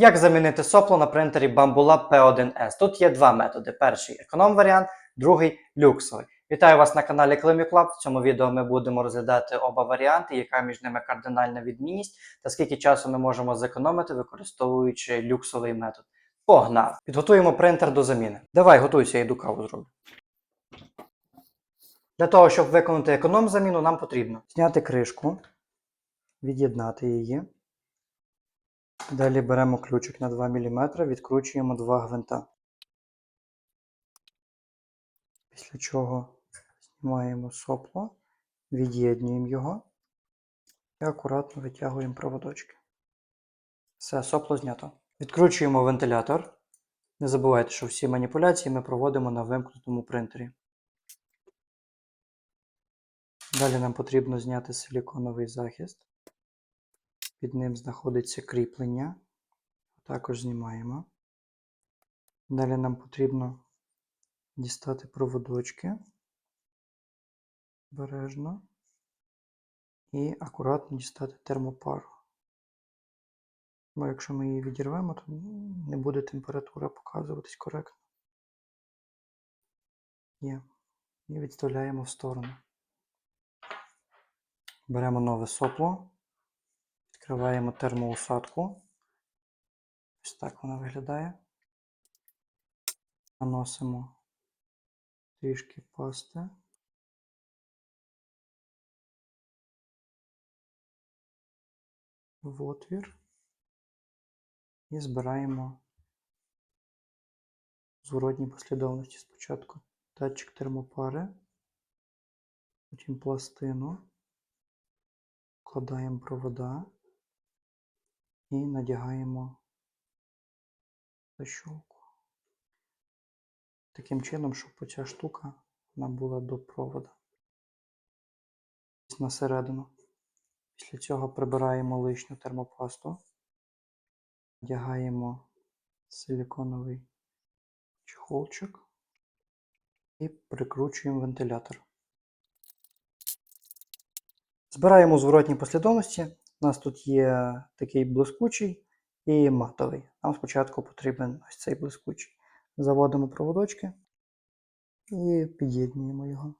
Як замінити сопло на принтері Bambulab P1S? Тут є два методи: перший економ варіант, другий люксовий. Вітаю вас на каналі Climic Club. В цьому відео ми будемо розглядати оба варіанти, яка між ними кардинальна відмінність та скільки часу ми можемо зекономити, використовуючи люксовий метод. Погнали! Підготуємо принтер до заміни. Давай, готуйся, я йду каву зроблю. Для того, щоб виконати економ заміну, нам потрібно зняти кришку, від'єднати її. Далі беремо ключик на 2 мм, відкручуємо два гвинта. Після чого знімаємо сопло, від'єднуємо його і акуратно витягуємо проводочки. Все, сопло знято. Відкручуємо вентилятор. Не забувайте, що всі маніпуляції ми проводимо на вимкнутому принтері. Далі нам потрібно зняти силіконовий захист. Під ним знаходиться кріплення. Також знімаємо. Далі нам потрібно дістати проводочки обережно і акуратно дістати термопару. Бо якщо ми її відірвемо, то не буде температура показуватись коректно. Є. І відставляємо в сторону. Беремо нове сопло. Відкриваємо термоусадку. Ось так вона виглядає. Наносимо трішки пасти. В отвір. І збираємо зворотній послідовності спочатку датчик термопари, потім пластину, вкладаємо провода і надягаємо защолку. Таким чином, щоб оця штука вона була до провода. На середину. Після цього прибираємо лишню термопасту, надягаємо силіконовий чехолчик і прикручуємо вентилятор. Збираємо у зворотній послідовності. У нас тут є такий блискучий і матовий. Нам спочатку потрібен ось цей блискучий. Заводимо проводочки і під'єднуємо його.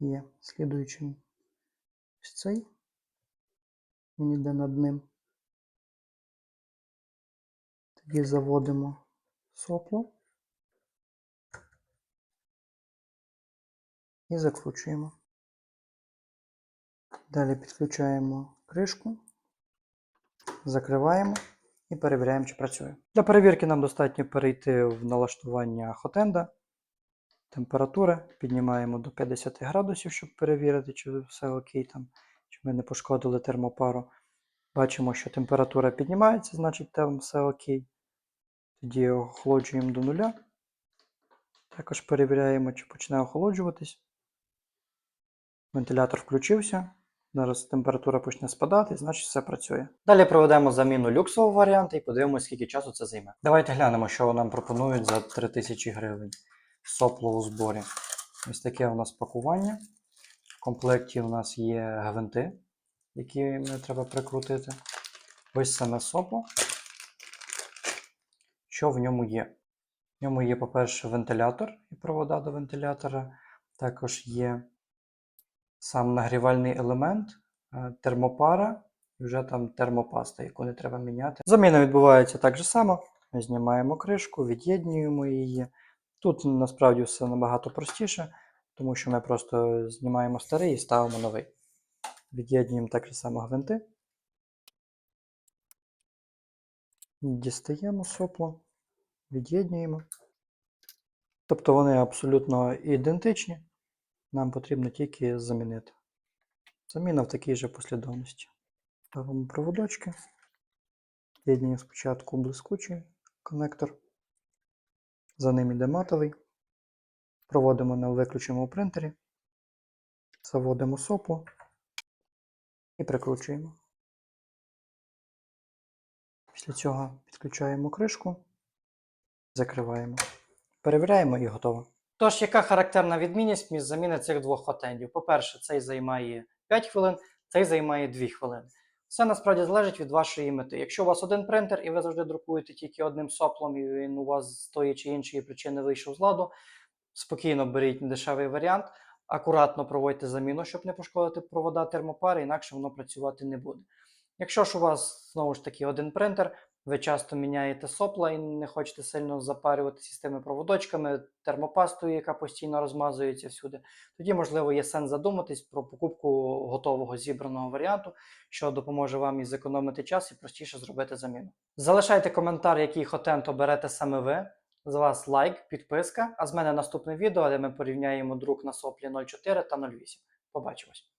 Є слідуючим ось цей. Він йде над ним. Тоді заводимо сопло і закручуємо. Далі підключаємо кришку, закриваємо і перевіряємо, чи працює. Для перевірки нам достатньо перейти в налаштування хотенда. Температура піднімаємо до 50 градусів, щоб перевірити, чи все окей там, чи ми не пошкодили термопару. Бачимо, що температура піднімається, значить там все окей. Тоді охолоджуємо до нуля. Також перевіряємо, чи почне охолоджуватись. Вентилятор включився. Зараз температура почне спадати, значить все працює. Далі проведемо заміну люксового варіанту і подивимося, скільки часу це займе. Давайте глянемо, що нам пропонують за 3000 гривень. Сопло у зборі. Ось таке у нас пакування. В комплекті у нас є гвинти, які не треба прикрутити. Ось саме сопло. Що в ньому є? В ньому є, по-перше, вентилятор і провода до вентилятора. Також є сам нагрівальний елемент, е, термопара і вже там термопаста, яку не треба міняти. Заміна відбувається так же само. Ми знімаємо кришку, від'єднуємо її. Тут насправді все набагато простіше, тому що ми просто знімаємо старий і ставимо новий. Від'єднуємо так же само гвинти. Дістаємо сопло, від'єднуємо. Тобто вони абсолютно ідентичні. Нам потрібно тільки замінити. Заміна в такій же послідовності. Ставимо проводочки. Від'єднуємо спочатку блискучий коннектор. За ним іде матовий. Проводимо на виключеному принтері. Заводимо сопло і прикручуємо. Після цього підключаємо кришку, закриваємо. Перевіряємо і готово. Тож, яка характерна відмінність між заміни цих двох хотендів? По-перше, цей займає 5 хвилин, цей займає 2 хвилини. Все насправді залежить від вашої мети. Якщо у вас один принтер і ви завжди друкуєте тільки одним соплом, і він у вас з тої чи іншої причини вийшов з ладу, спокійно беріть дешевий варіант, акуратно проводьте заміну, щоб не пошкодити провода термопари, інакше воно працювати не буде. Якщо ж у вас знову ж таки один принтер, ви часто міняєте сопла і не хочете сильно запарюватися з тими проводочками, термопастою, яка постійно розмазується всюди, тоді, можливо, є сенс задуматись про покупку готового зібраного варіанту, що допоможе вам і зекономити час і простіше зробити заміну. Залишайте коментар, який хотент оберете саме ви. З вас лайк, підписка, а з мене наступне відео, де ми порівняємо друк на соплі 0.4 та 0.8. Побачимось!